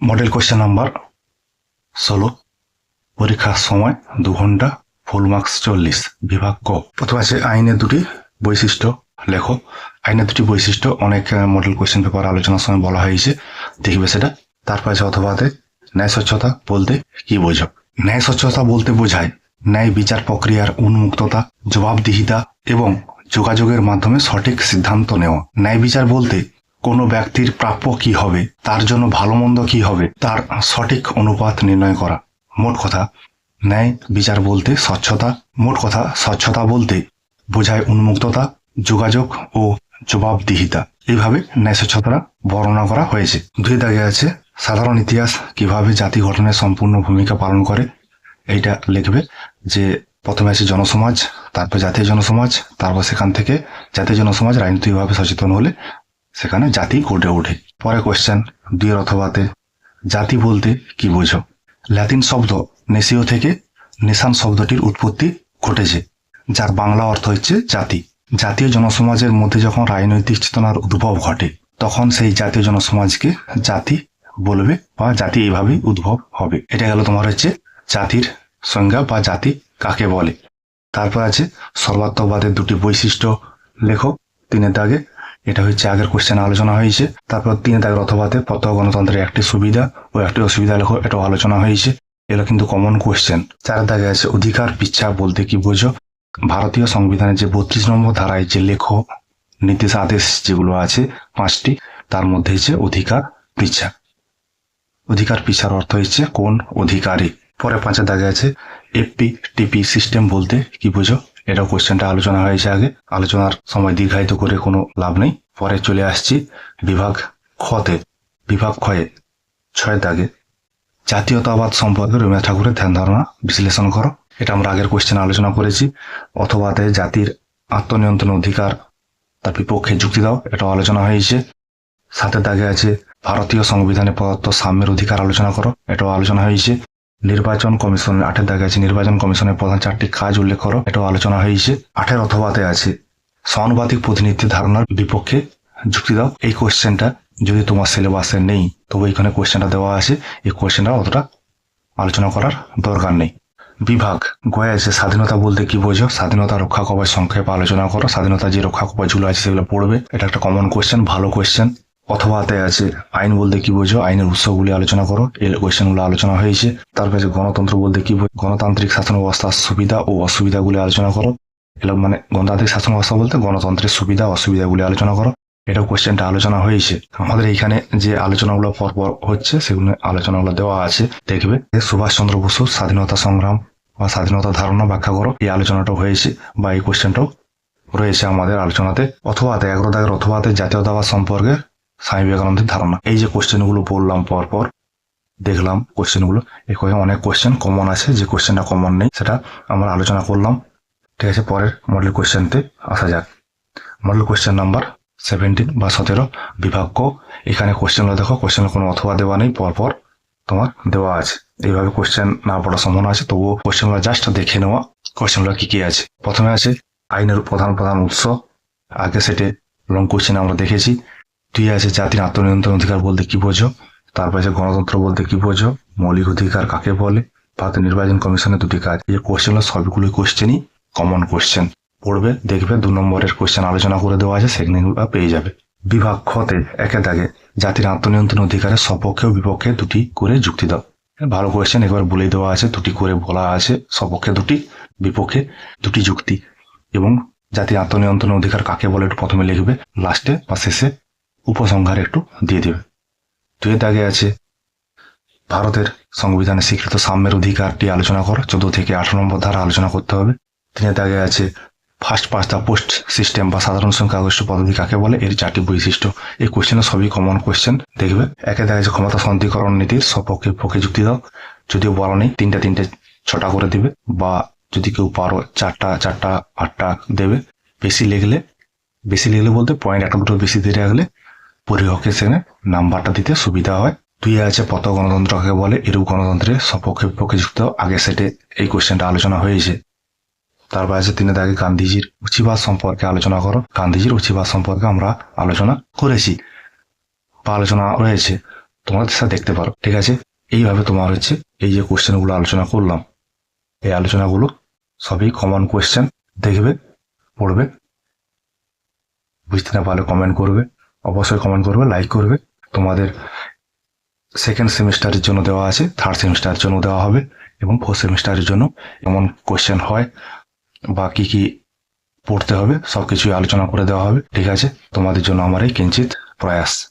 Model question number ষোলো পরীক্ষার সময় দু ঘণ্টা ফুল মার্কস চল্লিশ, বিভাগ ক। প্রথমে আছে আইনের দুটি বৈশিষ্ট্য, লেখো। আইনের দুটি বৈশিষ্ট্য, অনেক মডেল কোশ্চেন পেপার আলোচনার সময় বলা হয়েছে, দেখবে সেটা। তারপর আছে অথবাতে, ন্যায় স্বচ্ছতা বলতে কি বোঝো? ন্যায় স্বচ্ছতা বলতে বোঝায় ন্যায় বিচার প্রক্রিয়ার উন্মুক্ততা, জবাবদিহিতা এবং যোগাযোগের মাধ্যমে সঠিক সিদ্ধান্ত নেওয়া। ন্যায় বিচার বলতে কোনো ব্যক্তির প্রাপ্য কি হবে, তার জন্য ভালো মন্দ কি হবে, তার সঠিক অনুপাত নির্ণয় করা। মোট কথা, ন্যায় বিচার বলতে স্বচ্ছতা, মোট কথা, স্বচ্ছতা বলতে বোঝায় উন্মুক্ততা, যোগাযোগ ও জবাবদিহিতা। এইভাবে ন্যায় স্বচ্ছতা বর্ণনা করা হয়েছে। দুই দাগে আছে, সাধারণ ইতিহাস কীভাবে জাতি গঠনের সম্পূর্ণ ভূমিকা পালন করে, এইটা লিখবে যে প্রথমে আছে জনসমাজ, তারপর জাতীয় জনসমাজ, তারপর সেখান থেকে জাতীয় জনসমাজ রাজনৈতিকভাবে সচেতন হলে সেখানে জাতি গড়ে ওঠে। পরে কোয়েশ্চেন দুইয়ের অথবাতে জাতি বলতে কি বোঝো? ল্যাতিন শব্দ নেসিও থেকে নেশান শব্দটির উৎপত্তি ঘটেছে, যার বাংলা অর্থ হচ্ছে জাতি। জাতীয় জনসমাজের মধ্যে যখন রাজনৈতিক চেতনার উদ্ভব ঘটে, তখন সেই জাতীয় জনসমাজকে জাতি বলবে বা জাতি এইভাবেই উদ্ভব হবে। এটা গেল তোমার হচ্ছে জাতির সংজ্ঞা বা জাতি কাকে বলে। তারপর আছে সর্বাত্মবাদের দুটি বৈশিষ্ট্য। লেখো তিনের দাগে এটা হচ্ছে আগের কোশ্চেন আলোচনা হয়েছে। তারপর তিন দাগের অথবাতে প্রত্যহ গণতন্ত্রের একটি সুবিধা ও একটি অসুবিধা লেখো, এটাও আলোচনা হয়েছে। এগুলো কিন্তু কমন কোশ্চেন চার দাগে আছে, অধিকার পিচ্ছা বলতে কি বোঝো? ভারতীয় সংবিধানের যে বত্রিশ নম্বর ধারায় যে লেখো, নীতিশ আদেশ যেগুলো আছে, পাঁচটি, তার মধ্যে হচ্ছে অধিকার পিচ্ছা অধিকার পিছার অর্থ হচ্ছে কোন অধিকারী? পরে পাঁচের দাগে আছে, এফপি, টিপি, সিস্টেম বলতে কি বুঝো? এটাও কোশ্চেনটা আলোচনা হয়েছে আগে। আলোচনার সময় দীর্ঘায়িত করে কোনো লাভ নেই। পরে চলে আসছি বিভাগ খতে বিভাগ ক্ষয়ে, ছয় দাগে। জাতীয়তাবাদ সম্পর্কে রবীন্দ্রনাথ ঠাকুরের ধ্যান ধারণা, বিশ্লেষণ করো। এটা আমরা আগের কোশ্চেন আলোচনা করেছি। অথবাতে জাতির আত্মনিয়ন্ত্রণ অধিকার তার বিপক্ষে যুক্তি দাও, এটাও আলোচনা হয়েছে। সাথে দাগে আছে, ভারতীয় সংবিধানে প্রদত্ত সাম্যের অধিকার আলোচনা করো, এটাও আলোচনা হয়েছে। নির্বাচন কমিশন, আটের দাগে আছে। নির্বাচন কমিশনের প্রধান চারটি কাজ উল্লেখ করো। এটাও আলোচনা হয়েছে। আঠের অথবাতে আছে। সমানুপাতিক প্রতিনিধি ধারণার বিপক্ষে যুক্তি দাও। এই কোশ্চেনটা যদি তোমার সিলেবাসে নেই, তবে এখানে কোশ্চেনটা দেওয়া আছে। এই কোশ্চেনটা অতটা আলোচনা করার দরকার নেই। বিভাগ গয়ে আছে। স্বাধীনতা বলতে কি বোঝো? স্বাধীনতা রক্ষা কবচ সংক্ষেপে আলোচনা করো। স্বাধীনতা যে রক্ষা কবচগুলো আছে, সেগুলো পড়বে। এটা একটা কমন কোশ্চেন ভালো কোশ্চেন অথবাতে আছে, আইন বলতে কি বোঝো? আইনের উৎসগুলি আলোচনা করো। এই কোয়েশ্চেনগুলো আলোচনা হয়েছে। তারপরে আছে গণতন্ত্র বলতে কি বোঝো? গণতান্ত্রিক শাসন ব্যবস্থার সুবিধা ও অসুবিধাগুলি আলোচনা করো। এগুলো মানে গণতান্ত্রিক শাসন ব্যবস্থা বলতে গণতন্ত্রের সুবিধা, অসুবিধাগুলি আলোচনা করো। এটাও কোশ্চেনটা আলোচনা হয়েছে। আমাদের এইখানে যে আলোচনাগুলো পরপর হচ্ছে, সেগুলো আলোচনাগুলো দেওয়া আছে। দেখবে সুভাষচন্দ্র বসুর স্বাধীনতা সংগ্রাম বা স্বাধীনতা ধারণা ব্যাখ্যা করো। এই আলোচনাটাও হয়েছে বা এই কোশ্চেনটাও রয়েছে আমাদের আলোচনাতে। অথবাতে এগারো দাগের অথবাতে জাতীয়তাবাদ সম্পর্কে স্বামী বিবেকানন্দের ধারণা। এই যে কোশ্চেনগুলো বললাম পরপর দেখলাম কোশ্চেনগুলো কয়ে অনেক কোশ্চেন কমন আছে, যে কোশ্চেনটা কমন নেই, সেটা আমরা আলোচনা করলাম। ঠিক আছে, পরের মডেল কোশ্চেনতে আসা যাক। মডেল কোশ্চেন নাম্বার সেভেন্টিন বা সতেরো বিভাগ ক এখানে কোশ্চেনগুলো দেখো কোশ্চেনের কোনো অথবা দেওয়া নেই পরপর তোমার দেওয়া আছে। এইভাবে কোশ্চেন না পড়ার সম্ভাবনা আছে, তবুও কোশ্চেনগুলো জাস্ট দেখে নেওয়া। কোশ্চেনগুলো কি কি আছে? প্রথমে আছে আইনের প্রধান প্রধান উৎস। আগে সেটে লং কোশ্চেন আমরা দেখেছি। দুই আছে জাতির আত্মনিয়ন্ত্রণ অধিকার বলতে কি বোঝো? তারপর আছে গণতন্ত্র বলতে কি বোঝো? মৌলিক অধিকার কাকে বলে? ভারতের নির্বাচন কমিশনের দুটি কাজ। এই কোশ্চেনগুলো সবগুলো কোশ্চেনই কমন কোশ্চেন পড়বে, দেখবে, দু নম্বরের কোশ্চেন আলোচনা করে দেওয়া আছে সেগুলো পেয়ে যাবে। বিভাগ খতে একে দাগে, জাতির আত্মনিয়ন্ত্রণ অধিকারের সপক্ষে ও বিপক্ষে দুটি করে যুক্তি দাও। ভালো কোয়েশ্চেন এবার বলে দেওয়া আছে, দুটি করে বলা আছে, সপক্ষে দুটি, বিপক্ষে দুটি যুক্তি। এবং জাতির আত্মনিয়ন্ত্রণ অধিকার কাকে বলে, একটু প্রথমে লিখবে লাস্টে বা শেষে। উপসংহার একটু দিয়ে দেবে। দুই দাগে আছে, ভারতের সংবিধানে স্বীকৃত সাম্যের অধিকারটি আলোচনা করো, চোদ্দ থেকে আঠারো নম্বর ধারা আলোচনা করতে হবে। তিনের দাগে আছে first past the post system বা সাধারণ সংখ্যাগরিষ্ঠ পদ্ধতি কাকে বলে? এর চারটি বৈশিষ্ট্য। এই কোশ্চেনে সবই কমন কোশ্চেন দেখবে। একে দেখা যাচ্ছে ক্ষমতা সন্ধিকরণ নীতির সপক্ষে পক্ষে যুক্তি দাও। যদিও বলা নেই, তিনটা তিনটে ছটা করে দিবে, বা যদি কেউ পারো চারটা চারটা, আটটা দেবে। বেশি লিখলে বেশি লিখলে বলতে পয়েন্ট একটা দুটো বেশি দিয়ে রাখলে পরিহকে সেখানে নাম্বারটা দিতে সুবিধা হয়। দুই আছে পত গণতন্ত্র বলে, এরূপ গণতন্ত্রের সপক্ষে বিপক্ষে যুক্ত আগে সেটে এই কোশ্চেনটা আলোচনা হয়েছে। তারপর আছে তিনি তাকে গান্ধীজির উচিবাদ সম্পর্কে আলোচনা করো। গান্ধীজির উচিবাদ সম্পর্কে আমরা আলোচনা করেছি বা আলোচনা রয়েছে তোমাদের সাথে দেখতে পারো, ঠিক আছে? এইভাবে তোমার হচ্ছে এই যে কোশ্চেনগুলো আলোচনা করলাম। এই আলোচনাগুলো সবই কমন কোয়েশ্চেন দেখবে, পড়বে, বুঝতে না পারলে কমেন্ট করবে। অবশ্যই কমেন্ট করবে লাইক করবে। তোমাদের সেকেন্ড সেমিস্টারের জন্য দেওয়া আছে থার্ড সেমিস্টারের জন্য দেওয়া হবে এবং ফোর্থ সেমিস্টারের জন্য এমন কোয়েশ্চেন হয় বা কী কী পড়তে হবে সব কিছুই আলোচনা করে দেওয়া হবে। ঠিক আছে, তোমাদের জন্য আমার এই কিঞ্চিত প্রয়াস।